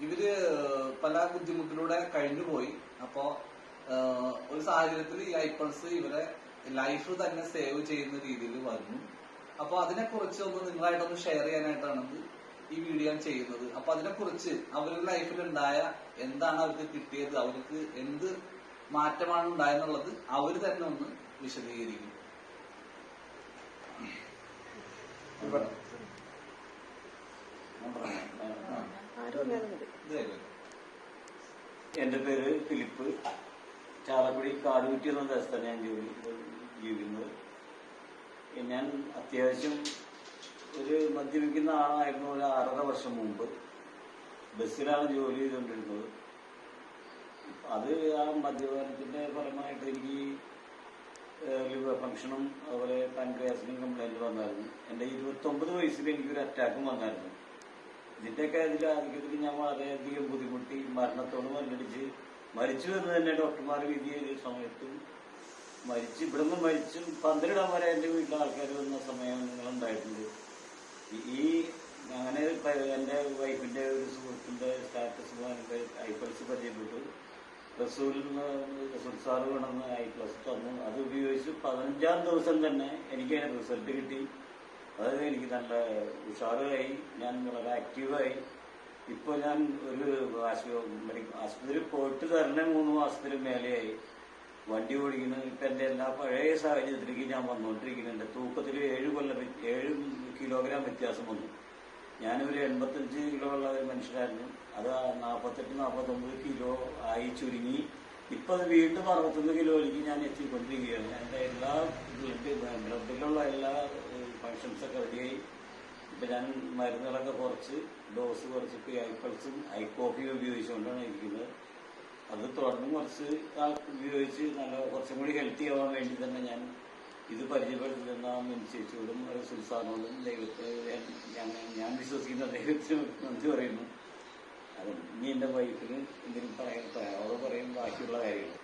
ഇവർ പല ബുദ്ധിമുട്ടിലൂടെ കഴിഞ്ഞുപോയി. അപ്പോ ഒരു സാഹചര്യത്തിൽ ഈ ഐപ്പൾസ് ഇവരെ ലൈഫ് തന്നെ സേവ് ചെയ്യുന്ന രീതിയിൽ വന്നു. അപ്പൊ അതിനെ കുറിച്ച് ഒന്ന് നിങ്ങളായിട്ടൊന്ന് ഷെയർ ചെയ്യാനായിട്ടാണ് ഈ വീഡിയോ ചെയ്യുന്നത്. അപ്പൊ അതിനെ കുറിച്ച് അവരുടെ ലൈഫിൽ ഉണ്ടായ എന്താണ് അവർക്ക് കിട്ടിയത് അവർക്ക് എന്ത് മാറ്റമാണ് ഉണ്ടായെന്നുള്ളത് അവർ തന്നെ ഒന്ന് വിശദീകരിക്കും ഇവിടെ. ഞാൻ പറയാം. ആ, ആരും എന്റെ പേര് ഫിലിപ്പ്. ചാലക്കുടി കാടുകുറ്റി എന്ന ദേശത്താണ് ഞാൻ ജോലി ജീവിക്കുന്നത്. ഞാൻ അത്യാവശ്യം ഒരു മദ്യപിക്കുന്ന ആളായിരുന്നു ഒരു ആറര വർഷം മുമ്പ്. ബസ്സിലാണ് ജോലി ചെയ്തുകൊണ്ടിരുന്നത്. അത് ആ മദ്യപാനത്തിന്റെ ഫലമായിട്ട് എനിക്ക് ലിവർ ഫംഗ്ഷനും അതുപോലെ പാൻക്രിയാസിനും കംപ്ലൈന്റ് വന്നായിരുന്നു. എന്റെ ഇരുപത്തൊമ്പത് വയസ്സിൽ എനിക്കൊരു അറ്റാക്കും വന്നായിരുന്നു. ഇതിന്റെയൊക്കെ ഇതിൽ ആധിക്യത്തിൽ ഞാൻ വളരെയധികം ബുദ്ധിമുട്ടി. മരണത്തോട് മല്ലടിച്ച് മരിച്ചു എന്ന് തന്നെ ഡോക്ടർമാർ വിധി ചെയ്ത സമയത്ത് മരിച്ച് നിന്ന് മരിച്ചും പന്ത്രണ്ടാം വരെ എന്റെ വീട്ടിലെ ആൾക്കാർ വന്ന സമയം നിങ്ങളുണ്ടായിട്ടുണ്ട്. ഈ അങ്ങനെ എന്റെ വൈഫിന്റെ ഒരു സുഹൃത്തിന്റെ സ്റ്റാറ്റസ് ഐ പ്ലസ് പരിചയപ്പെട്ടു. റസൂലിൽ റസൂൽ സാറ് വേണമെന്ന് ഐ പ്ലസ് തന്നു. അത് ഉപയോഗിച്ച് പതിനഞ്ചാം ദിവസം തന്നെ എനിക്ക് റിസൾട്ട് കിട്ടി. അതായത് എനിക്ക് നല്ല ഉഷാറായി ഞാൻ വളരെ ആക്റ്റീവായി ഇപ്പോൾ ഞാൻ ഒരു ആശുപത്രി പോയിട്ട് തന്നെ മൂന്ന് മാസത്തിന് മേലെയായി. വണ്ടി ഓടിക്കുന്നു. ഇപ്പം എന്റെ എല്ലാ പഴയ സാഹചര്യത്തിലേക്ക് ഞാൻ വന്നുകൊണ്ടിരിക്കുന്നുണ്ട്. തൂക്കത്തിൽ ഏഴ് കൊല്ലം ഏഴ് കിലോഗ്രാം വ്യത്യാസം വന്നു. ഞാനൊരു എൺപത്തഞ്ച് കിലോ ഉള്ള ഒരു മനുഷ്യനായിരുന്നു. അത് നാൽപ്പത്തെട്ട് നാൽപ്പത്തൊമ്പത് കിലോ ആയി ചുരുങ്ങി. ഇപ്പൊ അത് വീണ്ടും അറുപത്തൊന്ന് കിലോയിലേക്ക് ഞാൻ എത്തിക്കൊണ്ടിരിക്കുകയാണ്. എന്റെ എല്ലാ ബ്ലഡ് ബ്ലഡിലുള്ള എല്ലാ ഫങ്ഷൻസ് ഒക്കെ റെഡിയായി ഇപ്പൊ ഞാൻ മരുന്നുകളൊക്കെ കുറച്ച് ഡോസ് കുറച്ച് ഐപ്പൾസും ഐ കോഫിയും ഉപയോഗിച്ചുകൊണ്ടാണ് ഇരിക്കുന്നത്. അത് തുടർന്ന് കുറച്ച് ഉപയോഗിച്ച് നല്ല കുറച്ചും കൂടി ഹെൽത്തി ആവാൻ വേണ്ടി തന്നെ ഞാൻ ഇത് പരിചയപ്പെടുത്തുന്ന ഒരു സുൽസാനോടും ദൈവത്തെ ഞാൻ വിശ്വസിക്കുന്ന ദൈവത്തിന് നന്ദി പറയുന്നു. അത് ഇനി എന്റെ വൈഫിന് എന്തെങ്കിലും പറയാൻ പറയാം പറയും ബാക്കിയുള്ള കാര്യങ്ങൾ.